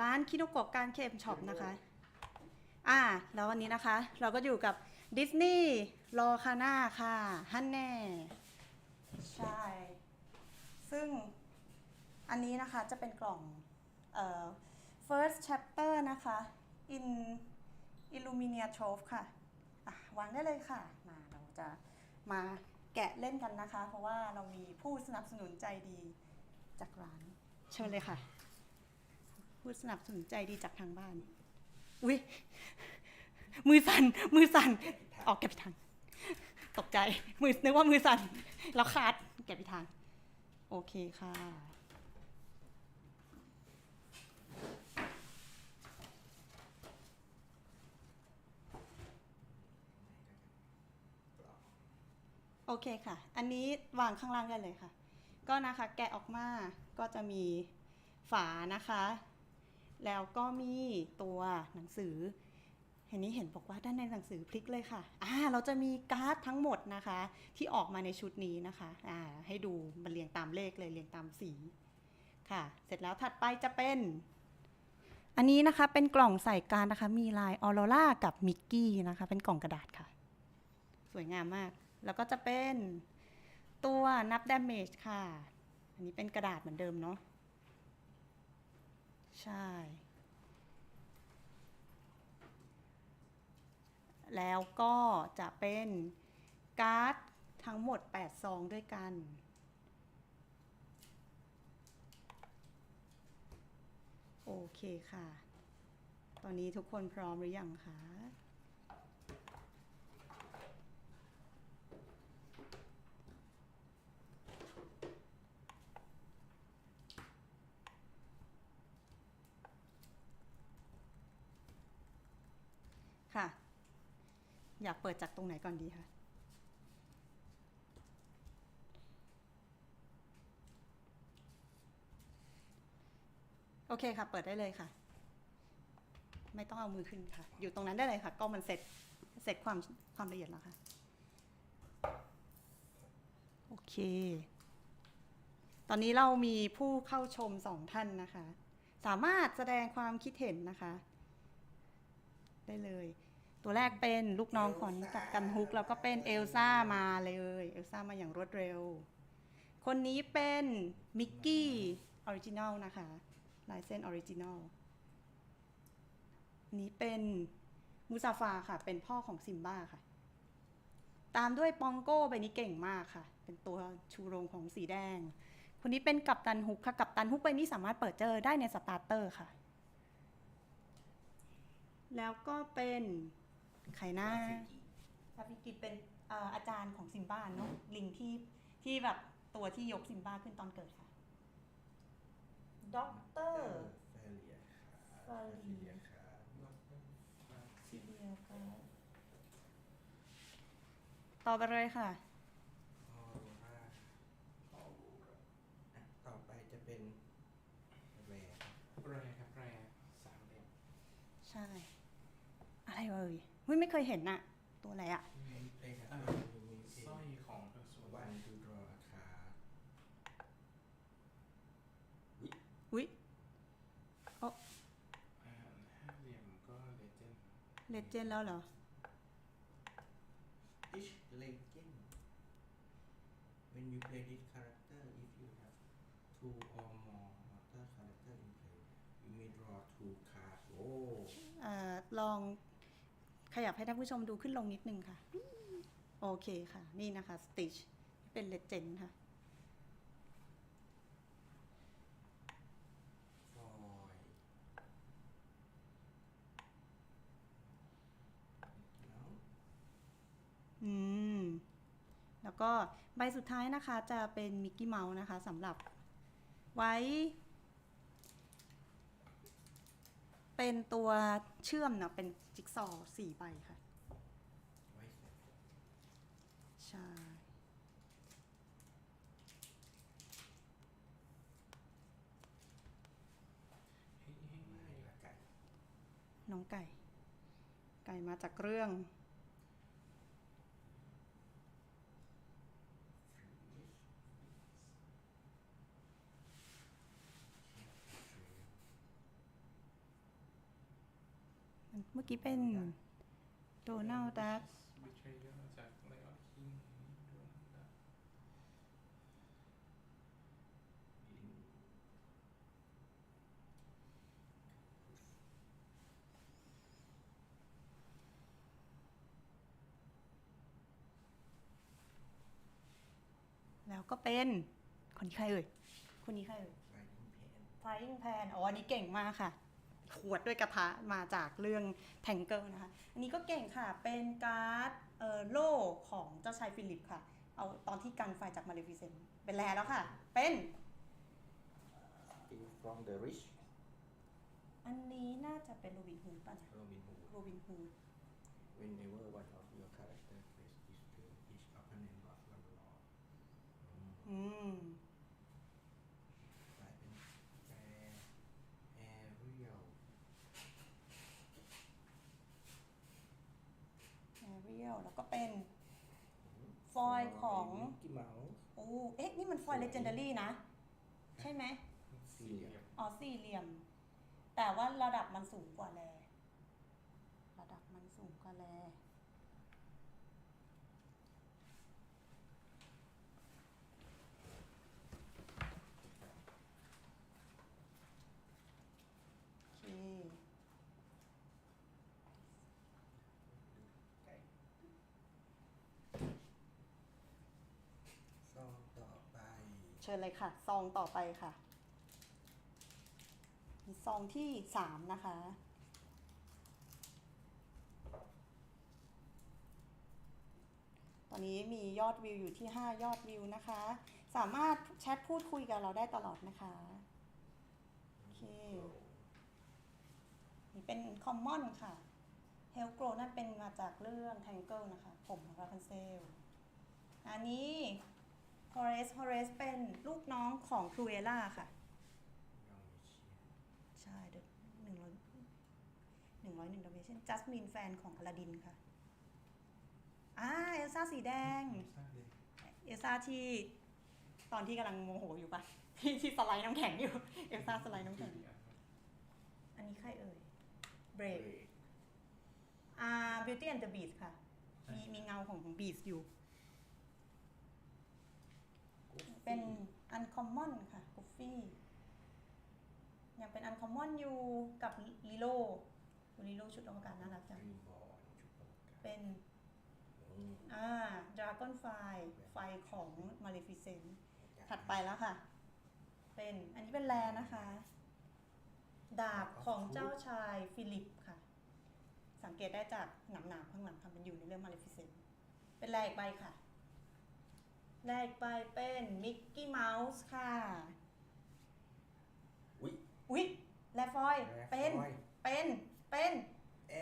ร้านคิโนโกะการเคมช็อปนะคะ อ่า แล้ววันนี้นะคะ เราก็อยู่กับดิสนีย์รอคาน่าค่ะ ฮันแน่ ใช่ ซึ่งอันนี้นะคะจะเป็นกล่องเอ่อ first chapter นะคะ in Illumina Trove ค่ะ อะ วางได้เลยค่ะ มาเราจะมาแกะเล่นกันนะคะ เพราะว่าเรามีผู้สนับสนุนใจดีจากร้าน เชิญเลยค่ะ ผู้สนับสนุนใจดีจากทางบ้าน อุ้ยมือสั่น มือสั่น ออกแกะไปทาง ตกใจ มือนึกว่ามือสั่น แล้วขาดแกะไปทาง โอเคค่ะ โอเคค่ะ อันนี้วางข้างล่างได้เลยค่ะ ก็นะคะ แกะออกมา ก็จะมีฝานะคะ แล้วก็มีตัวหนังสือเห็นนี้เห็นบอกว่าด้านในหนังสือพลิกเลยค่ะอ่าเราจะมีการ์ดทั้งหมดนะคะ ที่ออกมาในชุดนี้นะคะอ่าให้ดูมันเรียงตามเลขเลยเรียงตามสีค่ะ เสร็จแล้วถัดไปจะเป็น อันนี้นะคะเป็นกล่องใส่การดนะคะ มีลายออโรรากับมิกกี้นะคะ เป็นกล่องกระดาษค่ะ สวยงามมาก แล้วก็จะเป็นตัวนับ damage ค่ะ อันนี้เป็นกระดาษเหมือนเดิมเนาะ ใช่ แล้วก็จะเป็นการ์ดทั้งหมด 8 ซองด้วยกัน โอเคค่ะ ตอนนี้ทุกคนพร้อมหรือยังคะ อยากเปิดจากตรงไหนก่อนดีคะโอเคค่ะ เปิดได้เลยค่ะ ไม่ต้องเอามือขึ้นค่ะ อยู่ตรงนั้นได้เลยค่ะกล้องมันเสร็จเสร็จความความละเอียดแล้วค่ะ โอเค ตอนนี้เรามีผู้เข้าชมสองท่านนะคะ สามารถแสดงความคิดเห็นนะคะ ได้เลย ตัวแรกเป็นลูกน้องของกับกันฮุกแล้วก็เป็นเอลซ่ามาเลยเอลซ่ามาอย่างรวดเร็ว คนนี้เป็นมิกกี้ออริจินัลนะคะลายเส้นออริจินัลนี้เป็นมูซาฟาค่ะ เป็นพ่อของซิมบ้าค่ะ ตามด้วยปองโก้ใบนี้เก่งมากค่ะ เป็นตัวชูโรงของสีแดง คนนี้เป็นกัปตันฮุกค่ะ กัปตันฮุกใบนี้สามารถเปิดเจอได้ในสตาร์เตอร์ค่ะ แล้วก็เป็น ใครหน้าซาฟิกิเป็นเอ่ออาจารย์ของซิมบ้าเนาะลิงที่ที่แบบตัวที่ยกซิมบ้าขึ้นตอนเกิดค่ะ ด็อกเตอร์ เฟเลียค่ะฟาลีเฟเลียค่ะซีเรียก็ต่อไปเลยค่ะออโรราออโรราอะต่อไปจะเป็นแวร์แรครับแรสามเล่มใช่ อะไรเอ่ยเฮ้ยไม่เคยเห็นน่ะตัวอะไรอะมีเพลงอ่าอะมีมีสร้อยของเธอสวยวันดูดรอคาอุ้ยอ่าห้าเหลี่ยมก็เลเจนด์เลเจนแล้วเหรออิชเลเจน when you play this character if you have two or more other character in play you may draw two cards โอ้เอ่อลอง ขยับให้ท่านผู้ชมดูขึ้นลงนิดนึงค่ะ โอเคค่ะ นี่นะคะสติชเป็นเลเจนค่ะอืม แล้วก็ใบสุดท้ายนะคะจะเป็นมิกกี้เมาส์นะคะสำหรับไว้ เป็นตัวเชื่อมนะเป็นจิ๊กซอว์สี่ใบค่ะ ใช่นน้องไก่ ไก่มาจากเรื่อง เมื่อกี้เป็นโดนัลด์ดักบิเทรเยอร์จากไลออนคิงโดนดักแล้วก็เป็นคนนี้ใครเอ่ย คนนี้ใครเอ่ย Flying Pan Flying Pan อ๋ออันนี้เก่งมากค่ะ ขวดด้วยกระทะมาจากเรื่อง Tangle นะคะ อันนี้ก็เก่งค่ะ เป็นการ์ดเอ่อโล่ของเจ้าชายฟิลิปค่ะ เอาตอนที่กันไฟจากมาเลฟิเซนเป็นแลแล้วค่ะ เป็น Steal from the rich อันนี้น่าจะเป็นโรบินฮูดป่ะนะ Robin Hood โรบินฮูด Whenever one of your character face this turn each opponent lost one law อืม อืม กลายเป็นแอร์แอเรียล แอเรียลแล้วก็เป็นฟอยล์ของ กี่เมาส์โอ้ เอ๊ะ นี่มันฟอยเลเจนดารี่นะ ใช่ไหม สี่เหลี่ยมอ๋อ สี่เหลี่ยม แต่ว่าระดับมันสูงกว่าแล ระดับมันสูงกว่าแล โอเค ซองต่อไป เชิญเลยค่ะ ซองต่อไปค่ะมีซองที่สามนะคะ ตอนนี้มียอดวิวอยู่ที่ 5 ยอดวิวนะคะ สามารถแชทพูดคุยกับเราได้ตลอดนะคะ โอเค นี่เป็นคอมมอนค่ะเฮลโกรนั่นเป็นมาจากเรื่อง Tangle นะคะ ผมของราพันเซล อันนี้ ฮอเรส ฮอเรสเป็นลูกน้องของครูเอล่าค่ะ ใช่เดหนึ่งร้อยหนึ่งร้อยหนึ่งดอเมชั่นจัสมินแฟนของอลาดินค่ะ อ่า เอลซ่าสีแดง เอลซ่าที่ตอนที่กำลังโมโหอยู่ปะที่ที่สไลด์น้ำแข็งอยู่ เอลซ่าสไลด์น้ำแข็ง อันวะอันนี้ใครเอ่ย เบรกอ่า Beauty and the Beast ค่ะ มีมีเงาของของ Beast อยู่ เป็น Uncommon ค่ะกุฟฟี่ยังเป็น Uncommon อยู่กับลิโลลิโลชุดอวกาศน่ารักจังรีบอลชุดประกาศเป็นอืมอ่า Dragon Fly ไฟของ Maleficent ถัดไปแล้วค่ะ เป็นอันนี้เป็นแลนะคะ ดาบของเจ้าชายฟิลิปค่ะ สังเกตได้จากหนามหนามๆข้างหลังค่ะมันอยู่ในเรื่อง Maleficent เป็นแลอีกใบค่ะ แลอีกใบเป็นมิกกี้เมาส์ค่ะ อุ๊ย อุ๊ยแลฟอยล์เป็น เป็น เป็น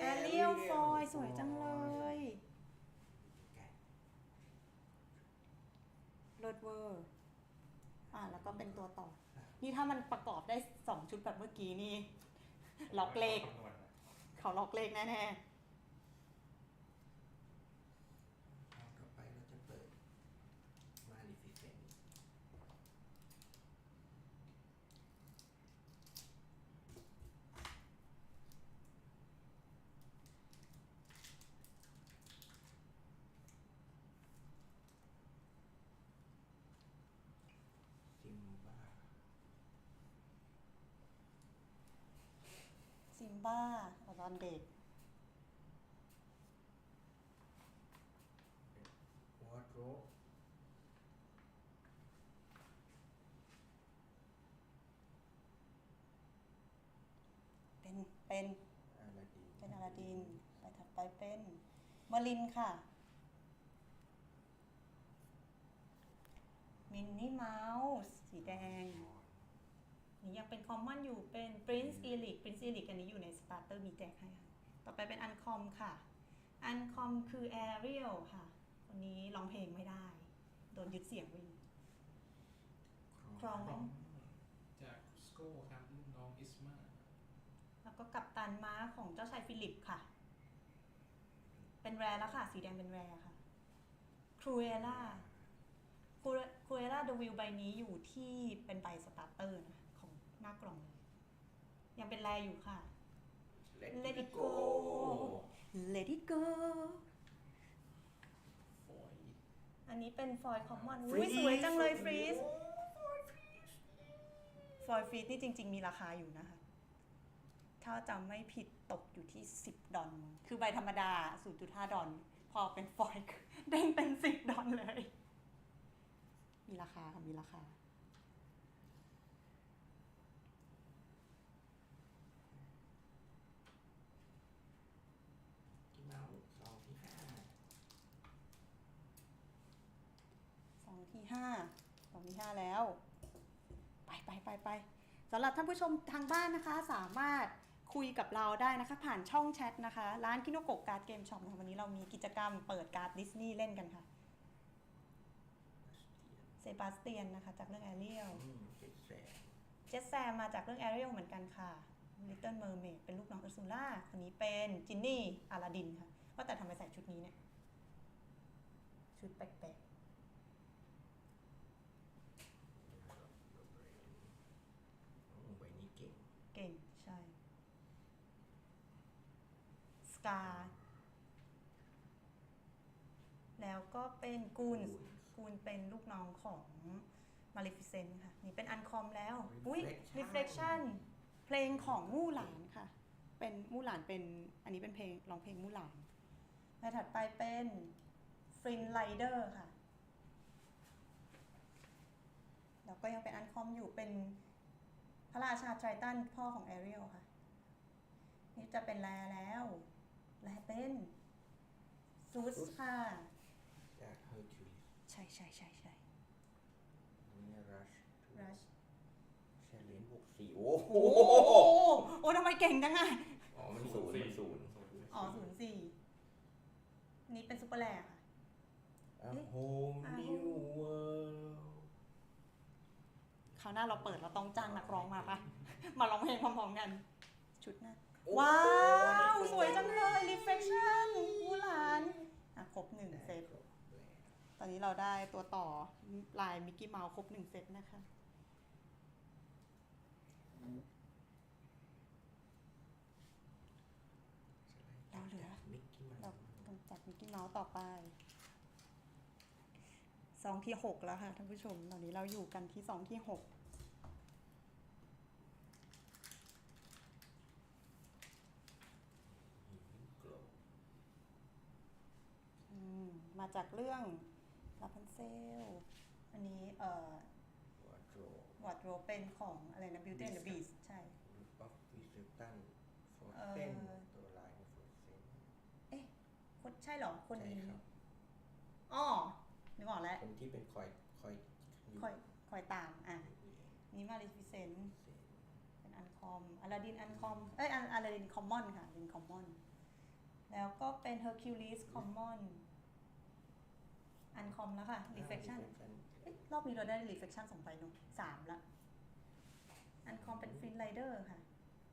แอเรียลฟอยล์สวยจังเลยแกะเลิศเวอร์อ่าแล้วก็เป็นตัวต่อ นี่ถ้ามันประกอบได้สองชุดแบบเมื่อกี้นี่ ล็อกเลข คำนวณนะ เขาล็อกเลขแน่เอาต่อไปเราจะเปิดมาลิฟิเซน ซิมบ้า ๆ ซิมบ้า ตอนเด็กวอร์ดโรบเป็นเป็นอาลาดินเป็นอลาดินไปถัดไปเป็นมอลินค่ะ มินนี่เมาส์สีแดง นี่ยังเป็นคอมมอนอยู่เป็น Prince e l i c Prince e l i c อันนี้อยู่ใน Starter มีแจกให้ค่ะ ต่อไปเป็น Uncom ค่ะ Uncom คือ Ariel ค่ะ คนนี้ร้องเพลงไม่ได้ โดนยึดเสียงไว้อยู่ครอง จากสโก้ครับลูกน้องอิสมาแล้วก็กัปตันม้าของเจ้าชายฟิลิปค่ะ เป็นแรแล้วค่ะ สีแดงเป็นแรค่ะครูเอล่าครูเอล่าเดวิลใบนี้อยู่ที่เป็นใบสตาร์เตอร์นะของ หน้ากล่องเลยยังเป็นแรอยู่ค่ะเชิญ let, Let it it go Let it go ฟอย อันนี้เป็นฟอยล์คอมมอน Freeze สวยจังเลยฟรีสโอ้ฟอยล์ฟรีสนี่จริง ๆ มีราคาอยู่นะคะ ถ้าจำไม่ผิดตกอยู่ที่ 10 ดอลคือใบธรรมดา 0.5 ดอลพอเป็นฟอยล์เด้งเป็น 10 ดอลเลย มีราคาค่ะมีราคา ที่เมาส์ซองที่ห้า สอง ที่ห้าสองที่ห้าแล้ว ไปไปไปไปสำหรับท่านผู้ชมทางบ้านนะคะ สามารถคุยกับเราได้นะคะ ผ่านช่องแชทนะคะ ร้านคิโนโกะการ์ดเกมช็อปนะคะวันนี้เรามีกิจกรรมเปิดการ์ดดิสนีย์เล่นกันค่ะ เซบาสเตียนนะคะ จากเรื่องแอเรียลอืมเจ็ดแสนเจสแซมมาจากเรื่องแอเรียลเหมือนกันค่ะ Little Mermaid เป็นลูกน้องอุร์ซูล่าคนนี้เป็นจินนี่อาลาดินค่ะว่าแต่ทำไมใส่ชุดนี้เนี่ย ชุดแปลกโอ้ใบนี้เก่ง ๆ เก่ง ใช่ ส กา แล้วก็เป็นกูนกูนเป็นลูกน้องของ Maleficent ค่ะ นี่เป็นอันคอมแล้ว อุ้ย Reflection เพลงของมู่หลานค่ะ เป็นมู่หลานเป็นอันนี้เป็นเพลงร้องเพลงมู่หลานแล้วถัดไปเป็นฟรินไลเดอร์ค่ะ แล้วก็ยังเป็นอันคอมอยู่เป็นพระราชาไททันพ่อของแอเรียลค่ะ นี่จะเป็นแลแล้ว แลเป็นซูสค่ะจากเฮอร์คิวลิสใช่ใช่ใช่ใช่นี่รัชรัชเชลเลนบวกสี่โอ้โหโอ้โหโอ้ทำไมเก่งจังอะอ๋อมันศูนย์มันศูนย์อ๋อศูนย์สี่นี่เป็นซูเปอร์แลร์ค่ะ A whole new world คราวหน้าเราเปิดเราต้องจ้างนักร้องมาปะมาร้องเพลงพร้อมๆกัน ชุดหนะโอ้ว้าว สวยจังเลย reflection ผู้หลาน อะ ครบหนึ่งเซต ต อนนี้เราได้ตัวต่อลายมิกกี้เมาส์ครบหนึ่งเซตนะคะ เราเหลือ มิกกี้เราเมาส์ต้องจัดมิกกี้เมาส์ต่อไปซองที่หกแล้วค่ะท่านผู้ชม ตอนนี้เราอยู่กันที่ซองที่หกโกลว์อืมมาจากเรื่อง ลาพันเซล อันนี้เอ่อวอร์โดรวอดโรเป็นของอะไรนะ Beauty and the Beast ใช่ รูปออฟวิสตันฟอร์เอ่อเซนตัวลายของฟอร์เซนคนใช่เหรอคนใช่นี้ครับ อ๋อนึกออกแล้ว คนที่เป็นคอยคอยอยู่คอยคอยตาม อะอยู่เองนี่มาริฟิเซนเซนเป็นอันคอมอลาดินอันคอม เอ้ยอลาดินคอมมอนค่ะเป็นคอมมอน แล้วก็เป็นเฮอร์คิวลิสคอมมอน อันคอมแล้วค่ะ reflection เอ๊ะรอบนี้เราได้ reflection สองใบเนอะสามละ อันคอมเป็นฟินไรเดอร์ค่ะ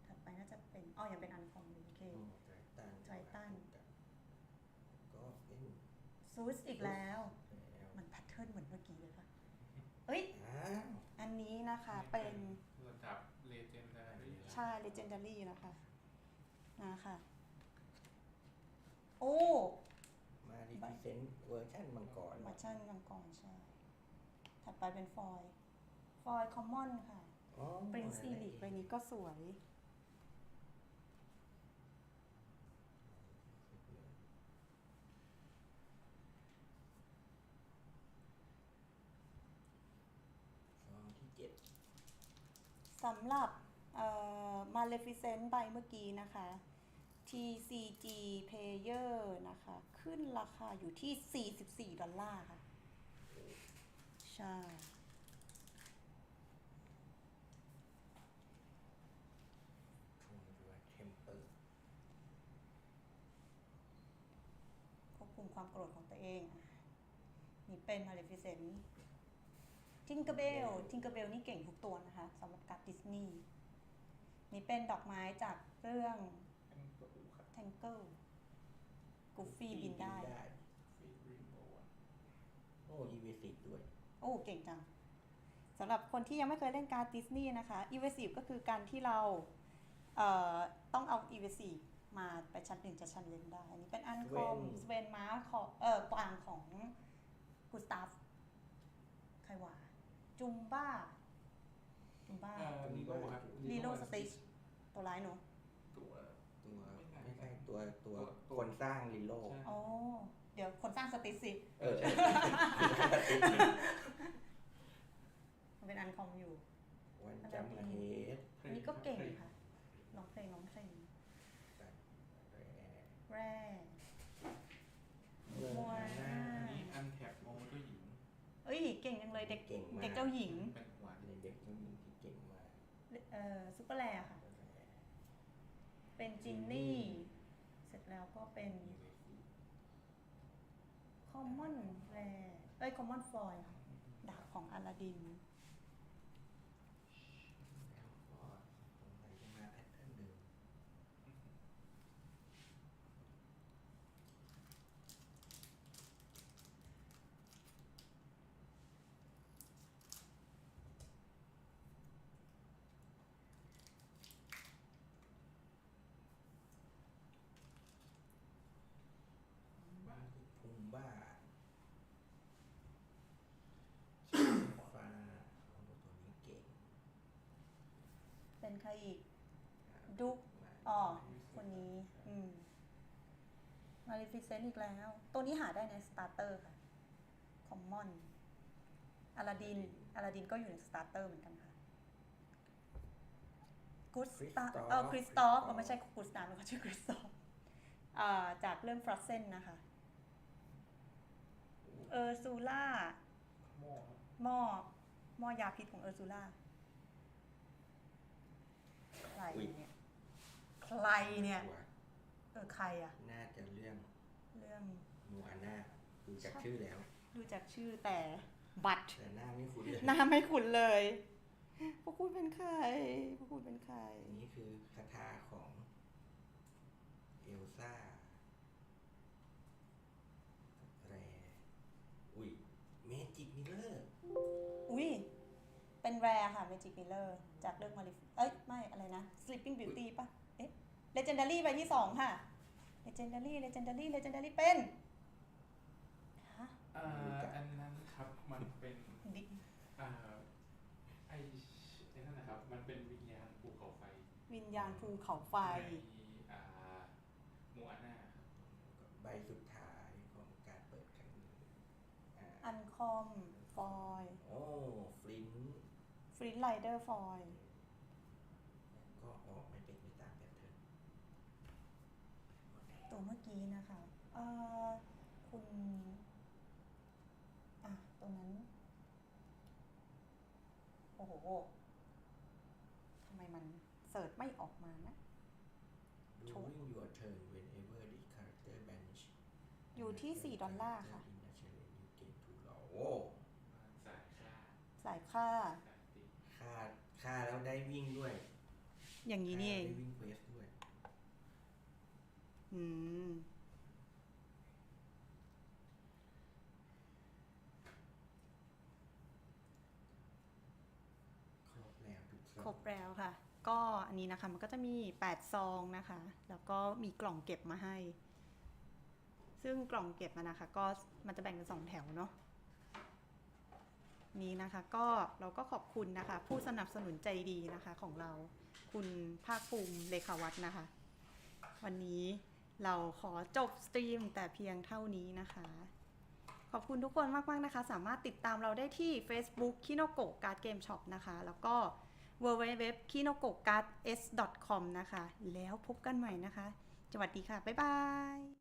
ถัดไปน่าจะเป็นอ๋อยังเป็นอันคอมอยู่โอเคไททัน Titan ก็เป็นซูสอีกแล้วแล้ว มันแพทเทิร์นเหมือนเมื่อกี้เลยปะเอ้ยอ้าวอันนี้นะคะเป็นระดับเลเจนดารี่ใช่ legendary นะคะนะคะ โอ้ มาดิพิเซนต์เวอร์ชันมังกรวัชั่นกังกรใช่ ถัดไปเป็นฟอยล์ฟอยล์คอมมอนค่ะ อ๋อปรินซีลิกใบนี้ก็สวย ซองที่เจ็ดสำหรับมาเลฟิเซนต์ใบเมื่อกี้นะคะ TCG Player นะคะ ขึ้นราคาอยู่ที่ 44 ดอลลาร์ค่ะ ใช่ทงด้วยเทมเปอร์ควบคุมความโกรธของตัวเองอะนี่เป็น Maleficent Tinkerbell Tinkerbell นี่เก่งทุกตัวนะคะสำหรับการ์ดดิสนีย์นี่เป็นดอกไม้จากเรื่องเป็นตัว อูครับ Tangle Goofy บินได้ ฟีดริมโบว์โอ้อีเวสิด้วย โอ้เก่งจังสำหรับคนที่ยังไม่เคยเล่นการ์ดดิสนีย์นะคะ Evasive ก็คือการที่เราเอ่อต้องเอา e PVC มาไปชั้นหนึ่งจะชั้นเล่นได้ อันนี้เป็นอันคอม Sven สเวนมาของเอ่อกวางของกุสตาฟใครวะจุมบ้าจุมบ้าเอ่อลีโลครับลีโลสติชตัวร้ายเนอะ ตัว ตัว ไม่น่า ไม่ใช่ ตัวตัวตัวคนสร้างลิโลใช่อ๋อเดี๋ยวคนสร้างสติชสิเออมันเป็นอันคอมอยู่ วันจำมาเฮดอันนี้ก็เก่งค่ะร้องเพลงร้องเพลงแร่เมืองมัวฮาน่าอันนี้อันแท็บโมเจ้าหญิงเอ้ยเก่งจังเลยเด็กเก่งมากเด็กเจ้าหญิงเป็นหวานเป็นเด็กผู้หญิงที่เก่งมากเอ่อซุปเปอร์แรร์ค่ะ เป็นจินนี่เสร็จ แล้วก็เป็นคอมมอนแรร์เอ้ยคอมมอนฟอยค่ะดาบของอลาดิน แล้วก็ตรงไหนจะมาแพทเทิร์นเดิม บ้าน พุงบ้าฟ้าโอ้โหตัวนี้เก่ง เป็นใครอีก ดุ๊กมาอ๋อ คนนี้ อืมมาริฟิเซนต์อีกแล้ว ตัวนี้หาได้ในสตาร์เตอร์ค่ะ คอมมอนอลาดินอลาดินก็อยู่ในสตาร์เตอร์เหมือนกันค่ะกูสตาเออคริสตอฟไม่ใช่กูสตาร์เขาชื่อคริสตอฟอ่าจากเรื่องฟรอสเซนนะคะ เออร์ซูล่าหม้อหม้อหม้อยาพิษของเออร์ซูล่าใค รเนี่ยใครเนี่ยตัวเออใครอะน่าจะเรื่องเรื่องมูอาน่าดูจากชื่อแล้ว ดูจากชื่อแต่บัตรแต่หน้าไม่คุ้นเลยหน้าไม่คุ้นเลยพวกคุณเป็นใครพวกคุณเป็นใครอันนี้คือคาถาของเอลซ่า เป็นแรค่ะ Magic Miller จากเรื่องมาริเอ้ย ไม่ อะไรนะ Sleeping Beauty ปะเอ๊ะ Legendary ใบที่สองค่ะ Legendary Legendary Legendary เป็นฮะเอ่ออันนั้นครับ มันเป็นดิอ่าไอ้ไอ้นั่นนะครับ มันเป็นวิญญาณภูเขาไฟ วิญญาณภูเขาไฟในอ่ามูอาน่าครับใบสุดท้ายของการเปิดครั้งนี้อ่าอันคอมฟอย โอ้ฟลินต์ ฟรีไลเดอร์ฟอยก็ออกไม่เป็นไปตามแพทเทิร์นตัวเมื่อกี้นะคะเอ่อคุณอะตัวนั้น โอ้โหทำไมมันเสิร์ชไม่ออกมานะดู During your turn whenever this character banish อยู่ที่ 4 ดอลลาร์ค่ะ in a challenge you gain two โอ้สายค่าสายค่า สายติด ค่าค่าแล้วได้วิ่งด้วย อย่างนี้นี่เองได้วิ่งเควสด้วย อืม ครบแล้วทุกซองครบแล้วค่ะ ก็อันนี้นะคะ มันก็จะมี 8 ซองนะคะ แล้วก็มีกล่องเก็บมาให้ ซึ่งกล่องเก็บมานะคะ ก็มันจะแบ่งเป็นสองแถวเนาะ นี้นะคะก็เราก็ขอบคุณนะคะ ผู้สนับสนุนใจดีนะคะของเราคุณภาคภูมิเลขาวัฒน์นะคะ วันนี้เราขอจบสตรีมแต่เพียงเท่านี้นะคะ ขอบคุณทุกคนมากๆนะคะ สามารถติดตามเราได้ที่ Facebook คิโนโกะการ์ดเกมช็อปนะคะ แล้วก็ w w w k i n o k o g a r d s c o m นะคะ แล้วพบกันใหม่นะคะสวัสดีค่ะ บ๊ายบาย